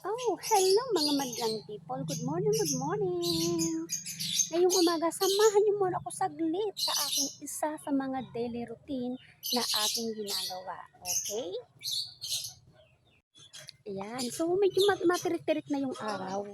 Oh, hello mga madlang people. Good morning, good morning. Ngayong umaga, samahan niyo muna ako saglit sa aking isa sa mga daily routine na aking ginagawa. Okay? Ayan. So, medyo mat- matirik-tirik na yung araw.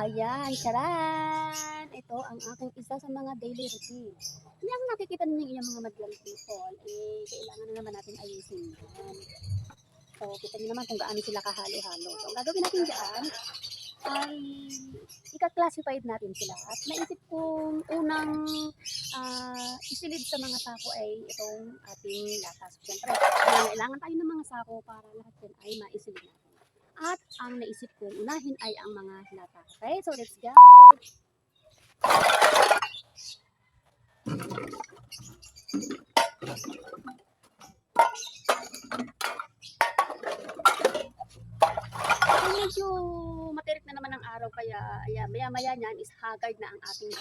Ayan, charan! Ito ang aking isa sa mga daily routine. Yung nakikita ninyo yung mga madlang people, eh, kailangan na naman natin ayusin yan. So, kita niyo naman kung gaano sila kahalo-halo. So, ang gagawin natin dyan ay ika-classified natin sila. At naisip kong unang ah, isilid sa mga sako ay itong ating latas. Siyempre, kailangan tayo ng mga sako para lahat yan ay maisilid natin. At ang naisip kong unahin ay ang mga lata. Okay, so let's go! Ay, medyo matirik na naman ang araw kaya ayan, maya maya niyan is haggard na ang ating.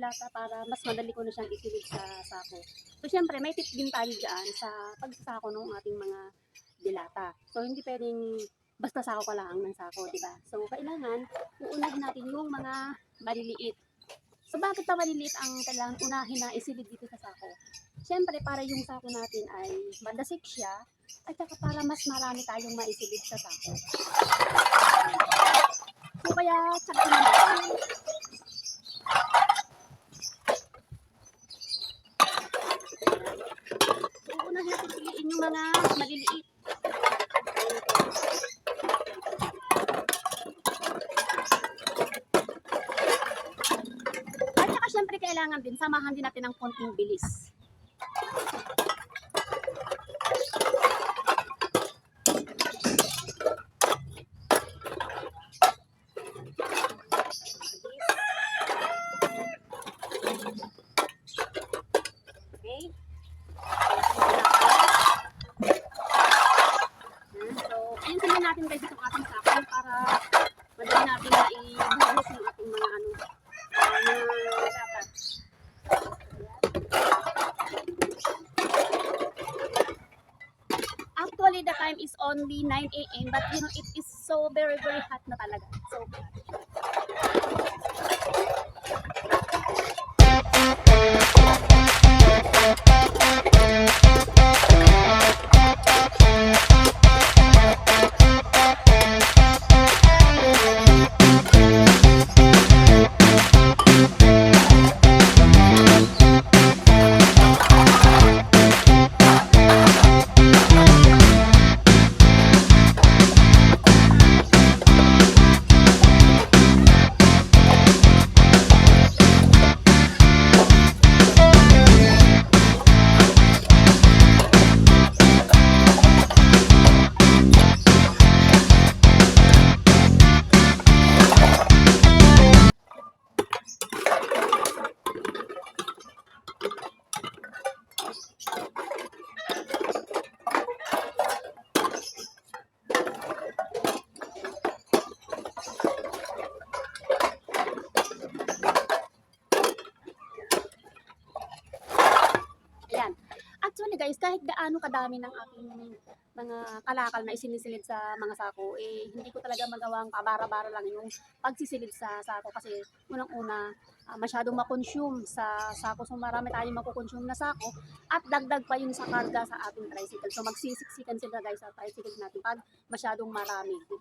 Dilata para mas madali ko na siyang isilid sa sako. So syempre, may tip din tayo dyan sa pagsasako ng ating mga dilata. So hindi pwedeng basta sako ka lang ng sako, di ba? So kailangan, uunahin natin yung mga maliliit. So bakit pa maliliit ang kailangan unahin na isilid dito sa sako? Siyempre, para yung sako natin ay mandasik siya, at saka para mas marami tayong maisilid sa sako. So, kaya, tsaka natin. Uunahin natin piliin yung mga maliliit. At saka syempre kailangan din, samahan din natin ng konting bilis. Okay? Ayan, So, ayun sila natin guys itong ating sakon para madali natin na i-buhos yung ating mga ano, ah, mga dapat. Actually, the time is only 9 a.m. But you know, it is so very, very hot na talaga. So. Kahit gaano kadami ng aking mga kalakal na isinisilid sa mga sako, eh hindi ko talaga magawang pabara-bara lang yung pagsisilid sa sako kasi unang-una ah, masyadong makonsume sa sako. So marami tayong makukonsume na sako at dagdag pa yun sa karga sa ating tricycle. So magsisiksikan sila guys sa tricycle natin pag masyadong marami, di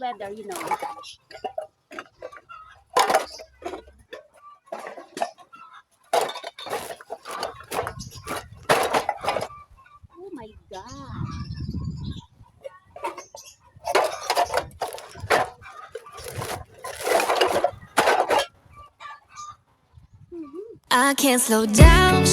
weather, you know. Oh my God. Mm-hmm. I can't slow down,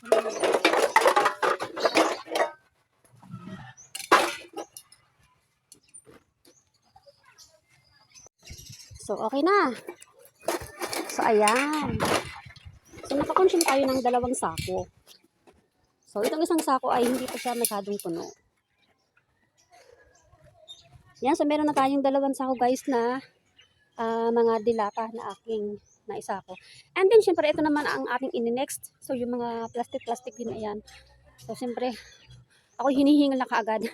So okay na. So, ayan. So, nakakonsume tayo ng dalawang sako. So, itong isang sako ay hindi pa siya masyadong puno. Yan, so meron na tayong dalawang sako guys na mga dilata na aking naisako. And then, syempre, ito naman ang ating ini-next. So, yung mga plastic-plastic din na yan. So, syempre, ako hinihingal na kaagad.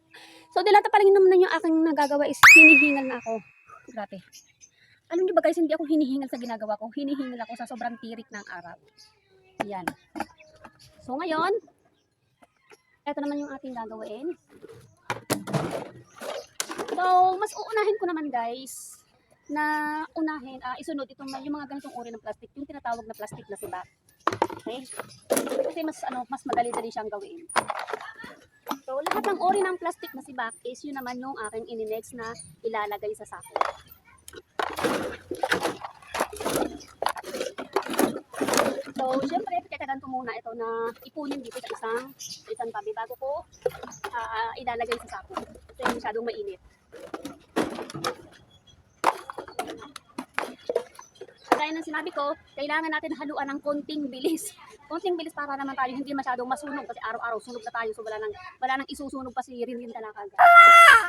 so, dilata pa lang naman yung aking nagagawa is hinihingal na ako. Grabe. Alam niyo ba guys, hindi ako hinihingal sa ginagawa ko. Hinihingal ako sa sobrang tirik ng araw. Yan. So, ngayon, ito naman yung ating gagawin. So, mas uunahin ko naman guys, na unahin, ah, isunod itong yung mga ganitong uri ng plastic, yung tinatawag na plastic na sibat. Okay? Kasi mas ano, mas madali-dali siyang gawin. So, lahat ng uri ng plastic na sibak is yun naman yung aking ininext na ilalagay sa sako. So, syempre, tekagan ko muna ito na ipunin dito sa isang sa isang tabi bago ko ah, ilalagay sa sako. Kasi masyadong mainit. Kaya ng sinabi ko, kailangan natin haluan ng konting bilis. Konting bilis para naman tayo hindi masyadong masunog kasi araw-araw sunog na tayo so wala nang, wala nang isusunog pa si Rinrin Talakag. Ah!